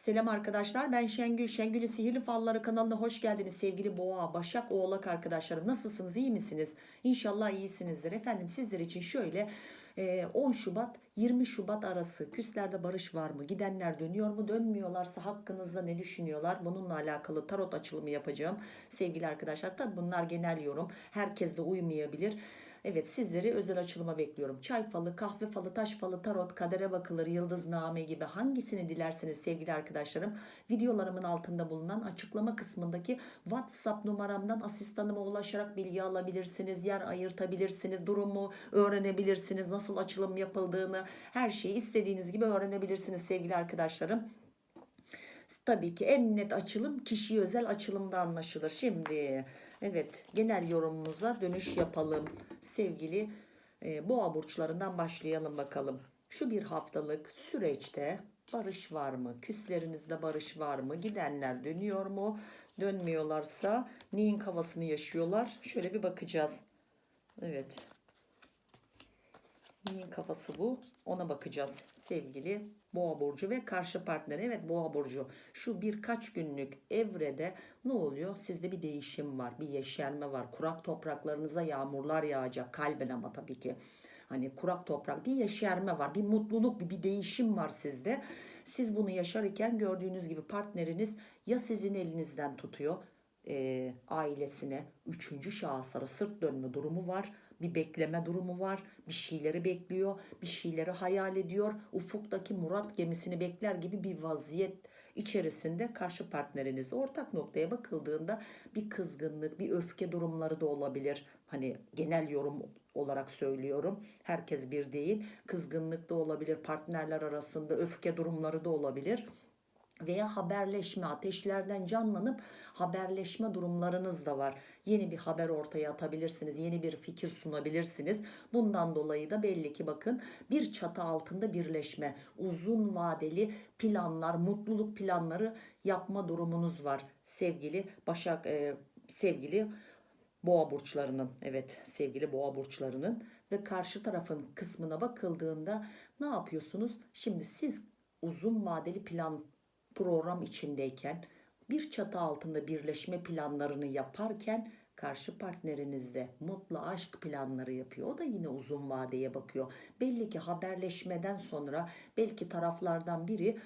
Selam arkadaşlar ben Şengül. Şengül'ün Sihirli Falları kanalına hoş geldiniz sevgili Boğa, Başak, Oğlak arkadaşlarım. Nasılsınız iyi misiniz? İnşallah iyisinizdir. Efendim sizler için şöyle e, 10 Şubat 20 Şubat arası küslerde barış var mı? Gidenler dönüyor mu? Dönmüyorlarsa hakkınızda ne düşünüyorlar? Bununla alakalı tarot açılımı yapacağım sevgili arkadaşlar. Tabi bunlar genel yorum. Herkes de uymayabilir. Evet sizleri özel açılıma bekliyorum. Çay falı, kahve falı, taş falı, tarot, kadere bakılır, yıldızname gibi hangisini dilerseniz sevgili arkadaşlarım videolarımın altında bulunan açıklama kısmındaki WhatsApp numaramdan asistanıma ulaşarak bilgi alabilirsiniz, yer ayırtabilirsiniz, durumu öğrenebilirsiniz, nasıl açılım yapıldığını her şeyi istediğiniz gibi öğrenebilirsiniz sevgili arkadaşlarım. Tabii ki en net açılım kişiye özel açılımda anlaşılır. Şimdi evet genel yorumumuza dönüş yapalım. Sevgili e, boğa burçlarından başlayalım bakalım. Şu bir haftalık süreçte barış var mı? Küslerinizde barış var mı? Gidenler dönüyor mu? Dönmüyorlarsa neyin kafasını yaşıyorlar? Şöyle bir bakacağız. Evet. Neyin kafası bu? Ona bakacağız sevgili Boğa burcu ve karşı partneri. Evet Boğa burcu. Şu birkaç günlük evrede ne oluyor? Sizde bir değişim var, bir yeşerme var. Kurak topraklarınıza yağmurlar yağacak kalben ama tabii ki. Hani kurak toprak bir yeşerme var, bir mutluluk, bir, bir değişim var sizde. Siz bunu yaşarken gördüğünüz gibi partneriniz ya sizin elinizden tutuyor e, ailesine üçüncü şahıslara sırt dönme durumu var. Bir bekleme durumu var. Bir şeyleri bekliyor. Bir şeyleri hayal ediyor. Ufuktaki Murat gemisini bekler gibi bir vaziyet içerisinde karşı partneriniz ortak noktaya bakıldığında bir kızgınlık, bir öfke durumları da olabilir. Hani genel yorum olarak söylüyorum. Herkes bir değil. Kızgınlık da olabilir. Partnerler arasında öfke durumları da olabilir veya haberleşme ateşlerden canlanıp haberleşme durumlarınız da var. Yeni bir haber ortaya atabilirsiniz. Yeni bir fikir sunabilirsiniz. Bundan dolayı da belli ki bakın bir çatı altında birleşme, uzun vadeli planlar, mutluluk planları yapma durumunuz var. Sevgili Başak e, sevgili Boğa burçlarının evet sevgili boğa burçlarının ve karşı tarafın kısmına bakıldığında ne yapıyorsunuz? Şimdi siz uzun vadeli plan program içindeyken bir çatı altında birleşme planlarını yaparken karşı partneriniz de mutlu aşk planları yapıyor. O da yine uzun vadeye bakıyor. Belli ki haberleşmeden sonra belki taraflardan biri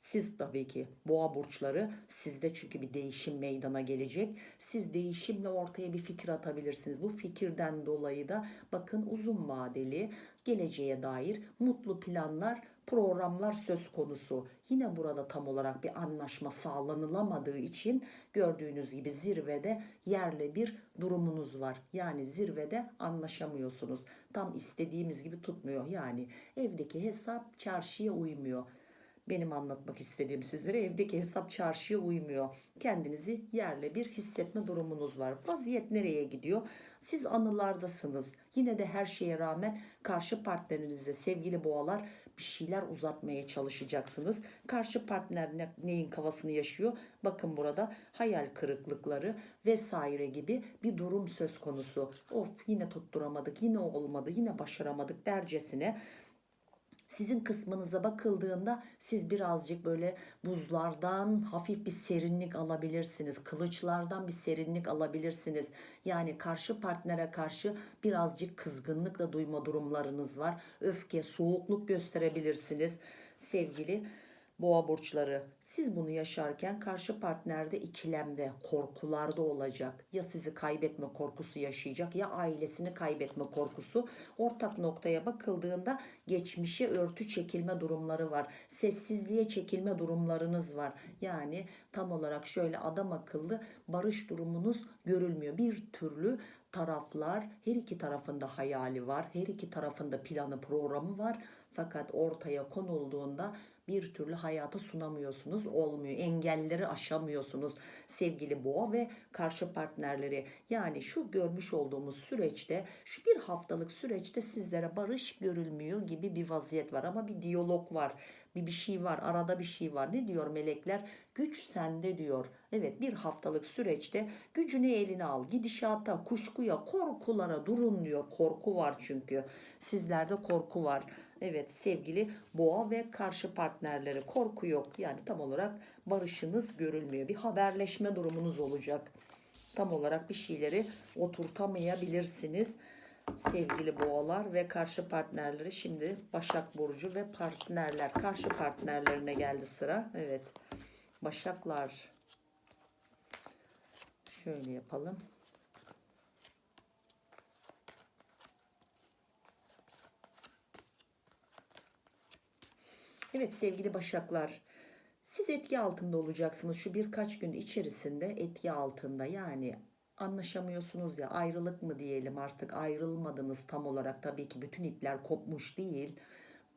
siz tabii ki boğa burçları sizde çünkü bir değişim meydana gelecek. Siz değişimle ortaya bir fikir atabilirsiniz. Bu fikirden dolayı da bakın uzun vadeli geleceğe dair mutlu planlar programlar söz konusu. Yine burada tam olarak bir anlaşma sağlanılamadığı için gördüğünüz gibi zirvede yerle bir durumunuz var. Yani zirvede anlaşamıyorsunuz. Tam istediğimiz gibi tutmuyor. Yani evdeki hesap çarşıya uymuyor. Benim anlatmak istediğim sizlere evdeki hesap çarşıya uymuyor. Kendinizi yerle bir hissetme durumunuz var. Vaziyet nereye gidiyor? Siz anılardasınız. Yine de her şeye rağmen karşı partnerinize sevgili boğalar bir şeyler uzatmaya çalışacaksınız. Karşı partner ne, neyin kafasını yaşıyor? Bakın burada hayal kırıklıkları vesaire gibi bir durum söz konusu. Of yine tutturamadık, yine olmadı, yine başaramadık dercesine sizin kısmınıza bakıldığında siz birazcık böyle buzlardan hafif bir serinlik alabilirsiniz. Kılıçlardan bir serinlik alabilirsiniz. Yani karşı partnere karşı birazcık kızgınlık da duyma durumlarınız var. Öfke, soğukluk gösterebilirsiniz sevgili boğa burçları. Siz bunu yaşarken karşı partnerde ikilemde, korkularda olacak. Ya sizi kaybetme korkusu yaşayacak ya ailesini kaybetme korkusu. Ortak noktaya bakıldığında geçmişe örtü çekilme durumları var. Sessizliğe çekilme durumlarınız var. Yani tam olarak şöyle adam akıllı barış durumunuz görülmüyor. Bir türlü taraflar her iki tarafında hayali var. Her iki tarafında planı programı var. Fakat ortaya konulduğunda bir türlü hayata sunamıyorsunuz. Olmuyor. Engelleri aşamıyorsunuz sevgili boğa ve karşı partnerleri. Yani şu görmüş olduğumuz süreçte şu bir haftalık süreçte sizlere barış görülmüyor gibi bir vaziyet var ama bir diyalog var. Bir bir şey var. Arada bir şey var. Ne diyor melekler? Güç sende diyor. Evet bir haftalık süreçte gücünü eline al. Gidişata, kuşkuya, korkulara durun diyor. Korku var çünkü. Sizlerde korku var. Evet sevgili boğa ve karşı partnerleri korku yok. Yani tam olarak barışınız görülmüyor. Bir haberleşme durumunuz olacak. Tam olarak bir şeyleri oturtamayabilirsiniz. Sevgili boğalar ve karşı partnerleri şimdi Başak Burcu ve partnerler. Karşı partnerlerine geldi sıra. Evet. Başaklar. Şöyle yapalım. Evet sevgili Başaklar. Siz etki altında olacaksınız şu birkaç gün içerisinde etki altında yani anlaşamıyorsunuz ya ayrılık mı diyelim artık ayrılmadınız tam olarak tabii ki bütün ipler kopmuş değil.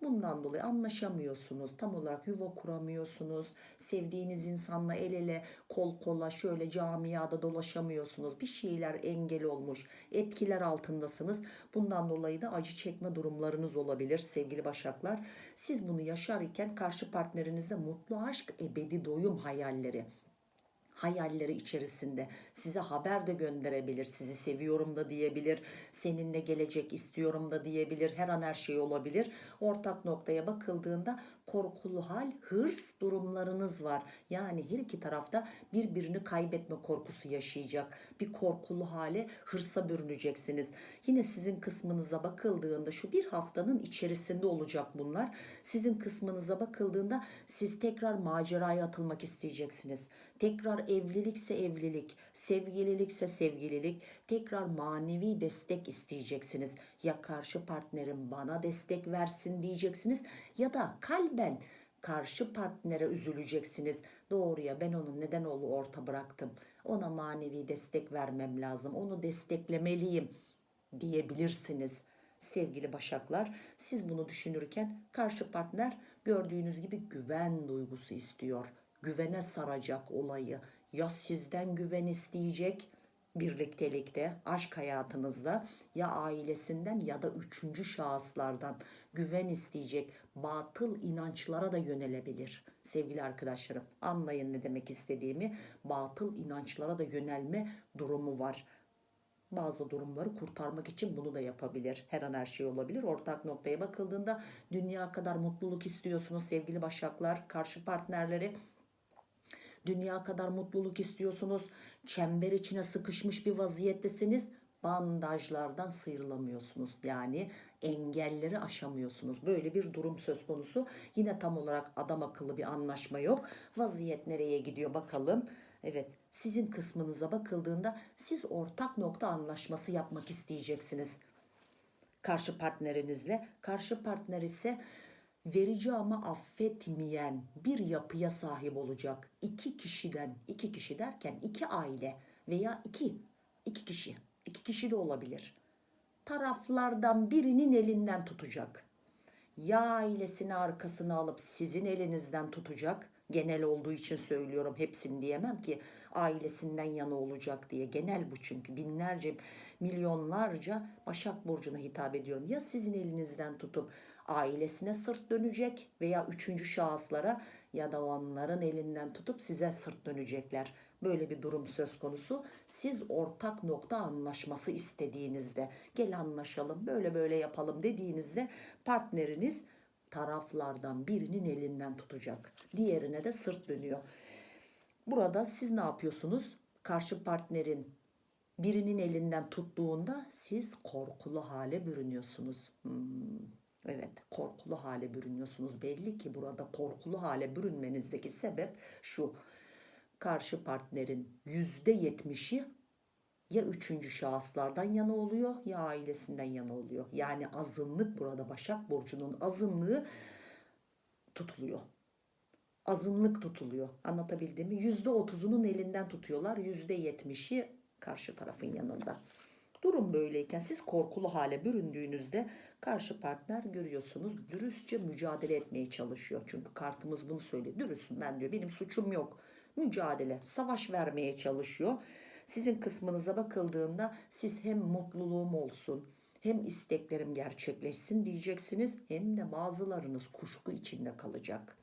Bundan dolayı anlaşamıyorsunuz. Tam olarak yuva kuramıyorsunuz. Sevdiğiniz insanla el ele, kol kola şöyle camiada dolaşamıyorsunuz. Bir şeyler engel olmuş. Etkiler altındasınız. Bundan dolayı da acı çekme durumlarınız olabilir sevgili başaklar. Siz bunu yaşarken karşı partnerinizde mutlu aşk, ebedi doyum hayalleri hayalleri içerisinde size haber de gönderebilir. Sizi seviyorum da diyebilir. Seninle gelecek istiyorum da diyebilir. Her an her şey olabilir. Ortak noktaya bakıldığında korkulu hal, hırs durumlarınız var. Yani her iki tarafta birbirini kaybetme korkusu yaşayacak. Bir korkulu hale, hırsa bürüneceksiniz. Yine sizin kısmınıza bakıldığında şu bir haftanın içerisinde olacak bunlar. Sizin kısmınıza bakıldığında siz tekrar maceraya atılmak isteyeceksiniz. Tekrar evlilikse evlilik, sevgililikse sevgililik, tekrar manevi destek isteyeceksiniz. Ya karşı partnerim bana destek versin diyeceksiniz ya da kalben karşı partnere üzüleceksiniz. Doğruya ben onu neden onu orta bıraktım. Ona manevi destek vermem lazım. Onu desteklemeliyim diyebilirsiniz. Sevgili başaklar, siz bunu düşünürken karşı partner gördüğünüz gibi güven duygusu istiyor güvene saracak olayı. Ya sizden güven isteyecek birliktelikte, aşk hayatınızda ya ailesinden ya da üçüncü şahıslardan güven isteyecek batıl inançlara da yönelebilir. Sevgili arkadaşlarım anlayın ne demek istediğimi. Batıl inançlara da yönelme durumu var bazı durumları kurtarmak için bunu da yapabilir. Her an her şey olabilir. Ortak noktaya bakıldığında dünya kadar mutluluk istiyorsunuz sevgili başaklar, karşı partnerleri Dünya kadar mutluluk istiyorsunuz. Çember içine sıkışmış bir vaziyettesiniz. Bandajlardan sıyrılamıyorsunuz. Yani engelleri aşamıyorsunuz. Böyle bir durum söz konusu. Yine tam olarak adam akıllı bir anlaşma yok. Vaziyet nereye gidiyor bakalım. Evet sizin kısmınıza bakıldığında siz ortak nokta anlaşması yapmak isteyeceksiniz. Karşı partnerinizle. Karşı partner ise verici ama affetmeyen bir yapıya sahip olacak. İki kişiden, iki kişi derken iki aile veya iki, iki kişi, iki kişi de olabilir. Taraflardan birinin elinden tutacak. Ya ailesini arkasına alıp sizin elinizden tutacak. Genel olduğu için söylüyorum hepsini diyemem ki ailesinden yana olacak diye. Genel bu çünkü binlerce milyonlarca Başak Burcu'na hitap ediyorum. Ya sizin elinizden tutup ailesine sırt dönecek veya üçüncü şahıslara ya da onların elinden tutup size sırt dönecekler. Böyle bir durum söz konusu. Siz ortak nokta anlaşması istediğinizde gel anlaşalım böyle böyle yapalım dediğinizde partneriniz taraflardan birinin elinden tutacak. Diğerine de sırt dönüyor. Burada siz ne yapıyorsunuz? Karşı partnerin birinin elinden tuttuğunda siz korkulu hale bürünüyorsunuz. Hmm. Evet korkulu hale bürünüyorsunuz. Belli ki burada korkulu hale bürünmenizdeki sebep şu. Karşı partnerin yüzde yetmişi ya üçüncü şahıslardan yana oluyor ya ailesinden yana oluyor. Yani azınlık burada Başak Burcu'nun azınlığı tutuluyor. Azınlık tutuluyor. Anlatabildim mi? Yüzde otuzunun elinden tutuyorlar. Yüzde yetmişi karşı tarafın yanında. Durum böyleyken siz korkulu hale büründüğünüzde karşı partner görüyorsunuz dürüstçe mücadele etmeye çalışıyor. Çünkü kartımız bunu söylüyor. Dürüstüm ben diyor benim suçum yok. Mücadele, savaş vermeye çalışıyor. Sizin kısmınıza bakıldığında siz hem mutluluğum olsun hem isteklerim gerçekleşsin diyeceksiniz hem de bazılarınız kuşku içinde kalacak.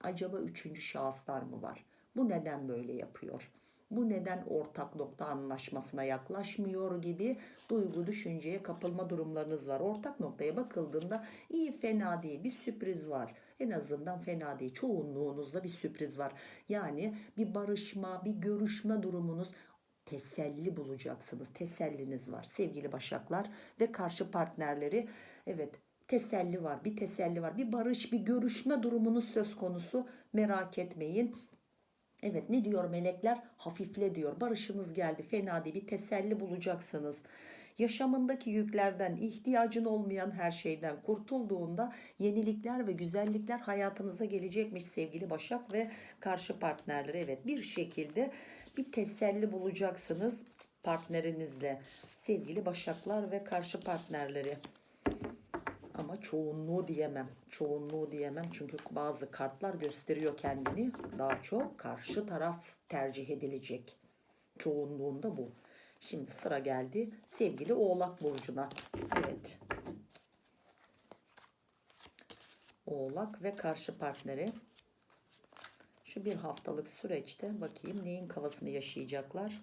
Acaba üçüncü şahıslar mı var? Bu neden böyle yapıyor? Bu neden ortak nokta anlaşmasına yaklaşmıyor gibi duygu düşünceye kapılma durumlarınız var. Ortak noktaya bakıldığında iyi fena değil bir sürpriz var. En azından fena değil. Çoğunluğunuzda bir sürpriz var. Yani bir barışma, bir görüşme durumunuz teselli bulacaksınız. Teselliniz var sevgili başaklar ve karşı partnerleri. Evet teselli var, bir teselli var. Bir barış, bir görüşme durumunuz söz konusu. Merak etmeyin. Evet ne diyor melekler? Hafifle diyor. Barışınız geldi. Fena değil. Bir teselli bulacaksınız. Yaşamındaki yüklerden, ihtiyacın olmayan her şeyden kurtulduğunda yenilikler ve güzellikler hayatınıza gelecekmiş sevgili Başak ve karşı partnerleri. Evet bir şekilde bir teselli bulacaksınız partnerinizle. Sevgili Başaklar ve karşı partnerleri ama çoğunluğu diyemem. Çoğunluğu diyemem çünkü bazı kartlar gösteriyor kendini. Daha çok karşı taraf tercih edilecek. Çoğunluğunda bu. Şimdi sıra geldi sevgili Oğlak burcuna. Evet. Oğlak ve karşı partneri. Şu bir haftalık süreçte bakayım neyin kafasını yaşayacaklar.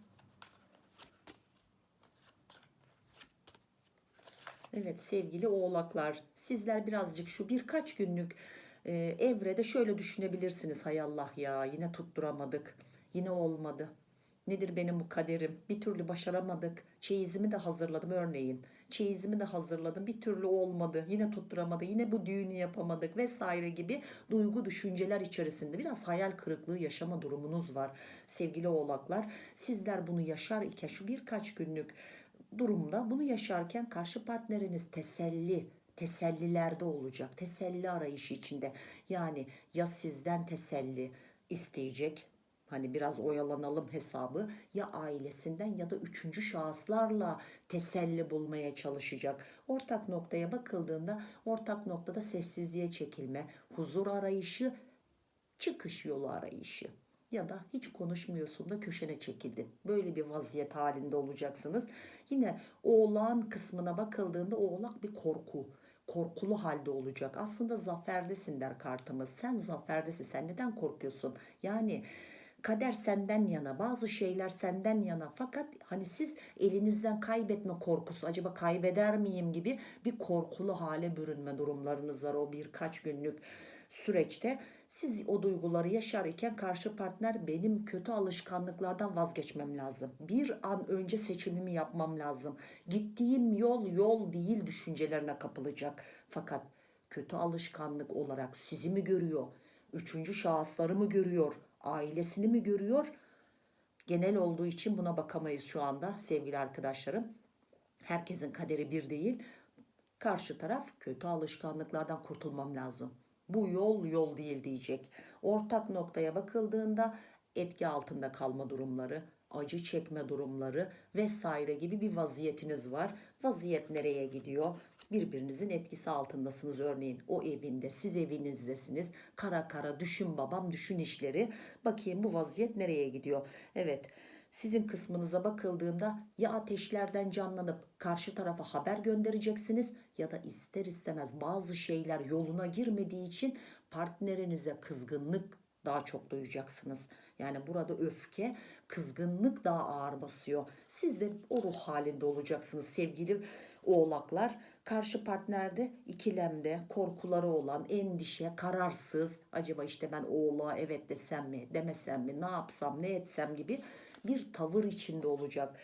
Evet sevgili oğlaklar sizler birazcık şu birkaç günlük e, evrede şöyle düşünebilirsiniz. Hay Allah ya yine tutturamadık. Yine olmadı. Nedir benim bu kaderim? Bir türlü başaramadık. Çeyizimi de hazırladım örneğin. Çeyizimi de hazırladım. Bir türlü olmadı. Yine tutturamadı. Yine bu düğünü yapamadık vesaire gibi duygu düşünceler içerisinde biraz hayal kırıklığı yaşama durumunuz var. Sevgili oğlaklar sizler bunu yaşar iken şu birkaç günlük durumda bunu yaşarken karşı partneriniz teselli, tesellilerde olacak. Teselli arayışı içinde. Yani ya sizden teselli isteyecek hani biraz oyalanalım hesabı ya ailesinden ya da üçüncü şahıslarla teselli bulmaya çalışacak. Ortak noktaya bakıldığında ortak noktada sessizliğe çekilme, huzur arayışı, çıkış yolu arayışı ya da hiç konuşmuyorsun da köşene çekildin. Böyle bir vaziyet halinde olacaksınız. Yine oğlağın kısmına bakıldığında oğlak bir korku. Korkulu halde olacak. Aslında zaferdesin der kartımız. Sen zaferdesin. Sen neden korkuyorsun? Yani kader senden yana bazı şeyler senden yana fakat hani siz elinizden kaybetme korkusu acaba kaybeder miyim gibi bir korkulu hale bürünme durumlarınız var o birkaç günlük süreçte siz o duyguları yaşarken karşı partner benim kötü alışkanlıklardan vazgeçmem lazım. Bir an önce seçimimi yapmam lazım. Gittiğim yol yol değil düşüncelerine kapılacak. Fakat kötü alışkanlık olarak sizi mi görüyor? Üçüncü şahısları mı görüyor? Ailesini mi görüyor? Genel olduğu için buna bakamayız şu anda sevgili arkadaşlarım. Herkesin kaderi bir değil. Karşı taraf kötü alışkanlıklardan kurtulmam lazım bu yol yol değil diyecek. Ortak noktaya bakıldığında etki altında kalma durumları, acı çekme durumları vesaire gibi bir vaziyetiniz var. Vaziyet nereye gidiyor? Birbirinizin etkisi altındasınız örneğin. O evinde, siz evinizdesiniz. Kara kara düşün babam, düşün işleri. Bakayım bu vaziyet nereye gidiyor? Evet sizin kısmınıza bakıldığında ya ateşlerden canlanıp karşı tarafa haber göndereceksiniz ya da ister istemez bazı şeyler yoluna girmediği için partnerinize kızgınlık daha çok duyacaksınız. Yani burada öfke, kızgınlık daha ağır basıyor. Siz de o ruh halinde olacaksınız sevgili oğlaklar. Karşı partnerde ikilemde korkuları olan, endişe, kararsız. Acaba işte ben oğlağa evet desem mi, demesem mi, ne yapsam, ne etsem gibi bir tavır içinde olacak.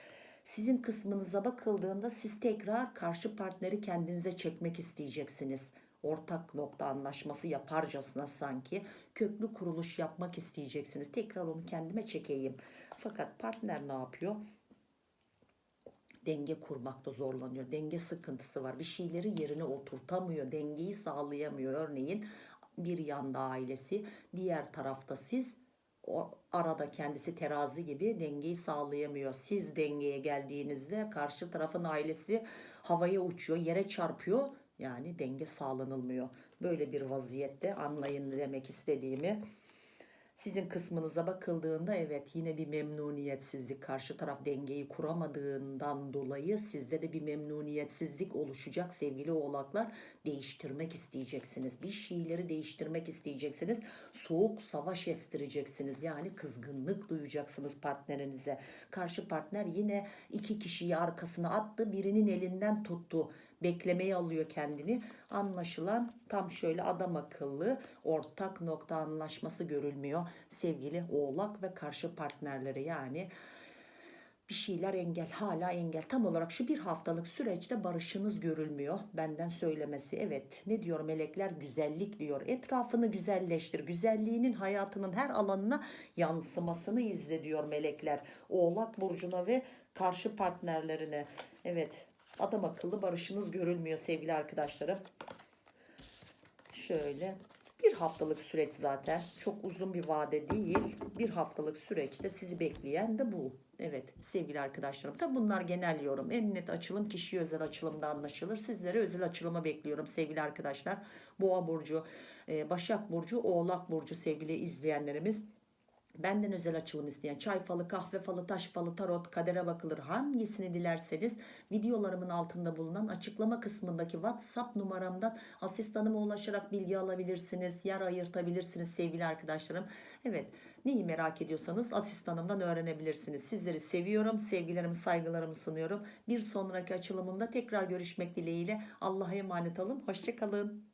Sizin kısmınıza bakıldığında siz tekrar karşı partneri kendinize çekmek isteyeceksiniz. Ortak nokta anlaşması yaparcasına sanki köklü kuruluş yapmak isteyeceksiniz. Tekrar onu kendime çekeyim. Fakat partner ne yapıyor? denge kurmakta zorlanıyor. Denge sıkıntısı var. Bir şeyleri yerine oturtamıyor. Dengeyi sağlayamıyor. Örneğin bir yanda ailesi, diğer tarafta siz o arada kendisi terazi gibi dengeyi sağlayamıyor. Siz dengeye geldiğinizde karşı tarafın ailesi havaya uçuyor, yere çarpıyor. Yani denge sağlanılmıyor. Böyle bir vaziyette anlayın demek istediğimi. Sizin kısmınıza bakıldığında evet yine bir memnuniyetsizlik. Karşı taraf dengeyi kuramadığından dolayı sizde de bir memnuniyetsizlik oluşacak sevgili oğlaklar. Değiştirmek isteyeceksiniz. Bir şeyleri değiştirmek isteyeceksiniz. Soğuk savaş estireceksiniz. Yani kızgınlık duyacaksınız partnerinize. Karşı partner yine iki kişiyi arkasına attı birinin elinden tuttu beklemeye alıyor kendini. Anlaşılan tam şöyle adam akıllı ortak nokta anlaşması görülmüyor. Sevgili oğlak ve karşı partnerleri yani bir şeyler engel hala engel. Tam olarak şu bir haftalık süreçte barışınız görülmüyor. Benden söylemesi evet. Ne diyor melekler? Güzellik diyor. Etrafını güzelleştir. Güzelliğinin hayatının her alanına yansımasını izle diyor melekler. Oğlak burcuna ve karşı partnerlerine. Evet adam akıllı barışınız görülmüyor sevgili arkadaşlarım. Şöyle bir haftalık süreç zaten. Çok uzun bir vade değil. Bir haftalık süreçte sizi bekleyen de bu. Evet sevgili arkadaşlarım. Tabi bunlar genel yorum. En net açılım kişi özel açılımda anlaşılır. Sizlere özel açılıma bekliyorum sevgili arkadaşlar. Boğa burcu e, başak burcu oğlak burcu sevgili izleyenlerimiz Benden özel açılım isteyen çay falı, kahve falı, taş falı, tarot, kadere bakılır hangisini dilerseniz videolarımın altında bulunan açıklama kısmındaki WhatsApp numaramdan asistanıma ulaşarak bilgi alabilirsiniz. Yer ayırtabilirsiniz sevgili arkadaşlarım. Evet neyi merak ediyorsanız asistanımdan öğrenebilirsiniz. Sizleri seviyorum. Sevgilerimi saygılarımı sunuyorum. Bir sonraki açılımımda tekrar görüşmek dileğiyle. Allah'a emanet olun. Hoşçakalın.